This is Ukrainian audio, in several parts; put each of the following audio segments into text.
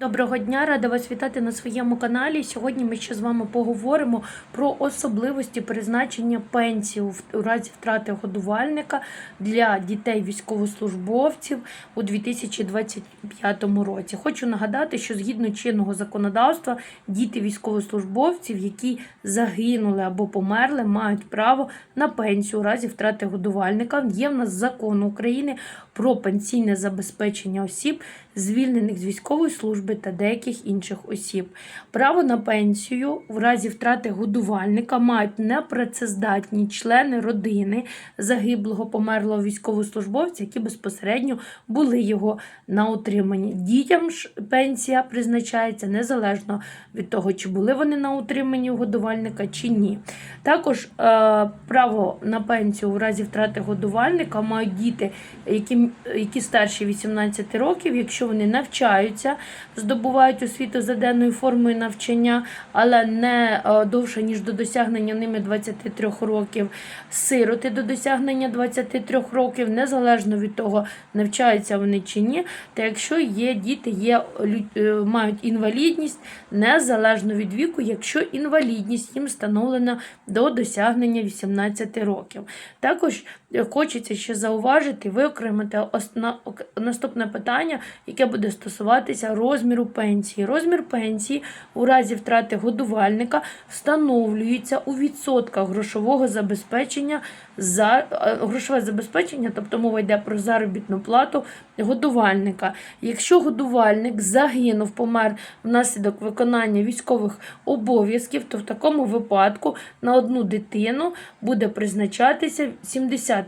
Доброго дня, рада вас вітати на своєму каналі. Сьогодні ми ще з вами поговоримо про особливості призначення пенсії у разі втрати годувальника для дітей військовослужбовців у 2025 році. Хочу нагадати, що згідно чинного законодавства діти військовослужбовців, які загинули або померли, мають право на пенсію у разі втрати годувальника. Є в нас закон України про пенсійне забезпечення осіб, звільнених з військової служби та деяких інших осіб. Право на пенсію в разі втрати годувальника мають непрацездатні члени родини загиблого померлого військовослужбовця, які безпосередньо були його на утриманні. Дітям ж пенсія призначається незалежно від того, чи були вони на утриманні годувальника чи ні. Також е, право на пенсію у разі втрати годувальника мають діти, які, які старші 18 років, якщо вони навчаються, здобувають освіту за денною формою навчання, але не е, довше, ніж до досягнення ними 23 років, сироти до досягнення 23 років, незалежно від того, навчаються вони чи ні. Та якщо є діти, є, е, мають інвалідність, незалежно від віку, якщо інвалідність їм встановлена до досягнення 18 років. Також хочеться ще зауважити, виокремити наступне питання, яке буде стосуватися розміру пенсії. Розмір пенсії у разі втрати годувальника встановлюється у відсотках грошового забезпечення за е, грошове забезпечення, тобто мова йде про заробітну плату годувальника. Якщо годувальник загинув, помер внаслідок виконання військових обов'язків, то в такому випадку на одну дитину буде призначатися 70%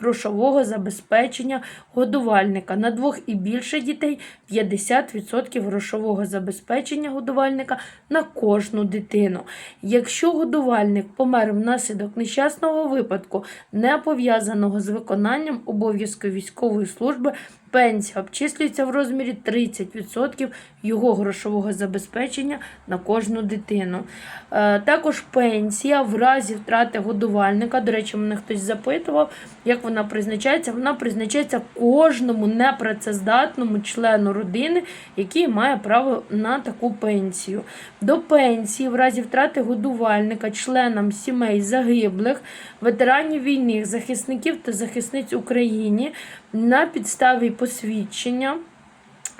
грошового забезпечення годувальника. На двох і більше дітей 50% грошового забезпечення годувальника на кожну дитину. Якщо годувальник помер внаслідок нещасного випадку, не пов'язаного з виконанням обов'язків військової служби, пенсія обчислюється в розмірі 30% його грошового забезпечення на кожну дитину. Е, Також пенсія в разі втрати годувальника, до речі, мене хтось запитував, як вона призначається. Вона призначається кожному непрацездатному члену родини, який має право на таку пенсію. До пенсії в разі втрати годувальника членам сімей загиблих, ветеранів війни, захисників та захисниць України на підставі посвідчення.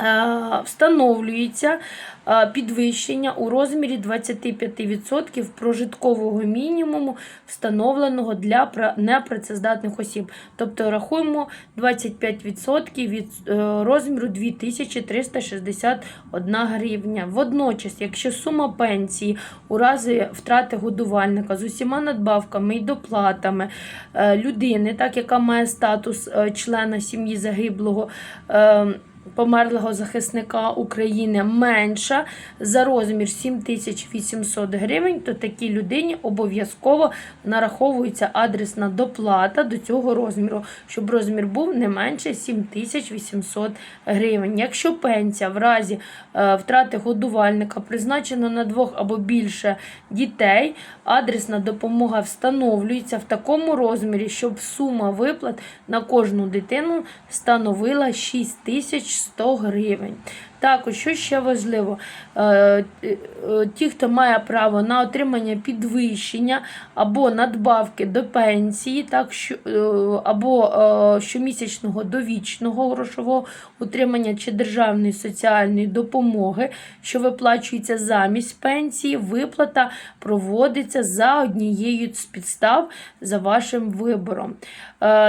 Е, Встановлюється е, підвищення у розмірі 25% прожиткового мінімуму, встановленого для непрацездатних осіб. Тобто рахуємо 25% від е, розміру 2361 гривня. Водночас, якщо сума пенсії у разі втрати годувальника з усіма надбавками і доплатами людини, так яка має статус члена сім'ї загиблого. Померлого захисника України менша за розмір 7800 гривень, то такій людині обов'язково нараховується адресна доплата до цього розміру, щоб розмір був не менше 7800 гривень. Якщо пенсія в разі е, втрати годувальника призначена на двох або більше дітей, адресна допомога встановлюється в такому розмірі, щоб сума виплат на кожну дитину становила 6100 гривень. Також, що ще важливо, е, е, ті, хто має право на отримання підвищення або надбавки до пенсії, так, е, або щомісячного довічного грошового утримання чи державної соціальної допомоги, що виплачується замість пенсії, виплата проводиться за однією з підстав за вашим вибором.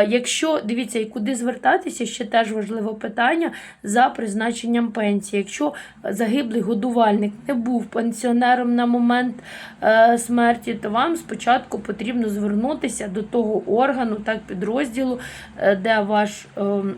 Якщо дивіться, і куди звертатися, ще теж важливе питання за призначенням пенсії. Якщо загиблий годувальник не був пенсіонером на момент е, смерті, то вам спочатку потрібно звернутися до того органу, так підрозділу, е, де ваш. ем,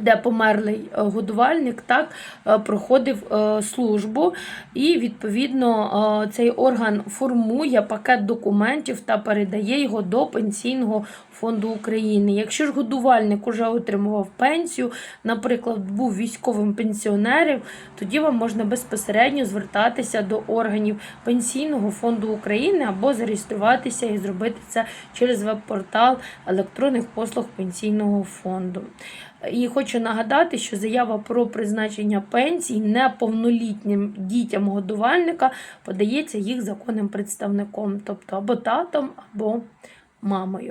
де померлий е, годувальник так е, проходив е, службу, і відповідно е, цей орган формує пакет документів та передає його до пенсійного фонду України. Якщо ж годувальник уже отримував пенсію, наприклад, був військовим пенсіонером, тоді вам можна безпосередньо звертатися до органів Пенсійного фонду України або зареєструватися і зробити це через веб-портал електронних послуг пенсійного фонду. І хочу нагадати, що заява про призначення пенсій неповнолітнім дітям годувальника подається їх законним представником, тобто або татом, або мамою.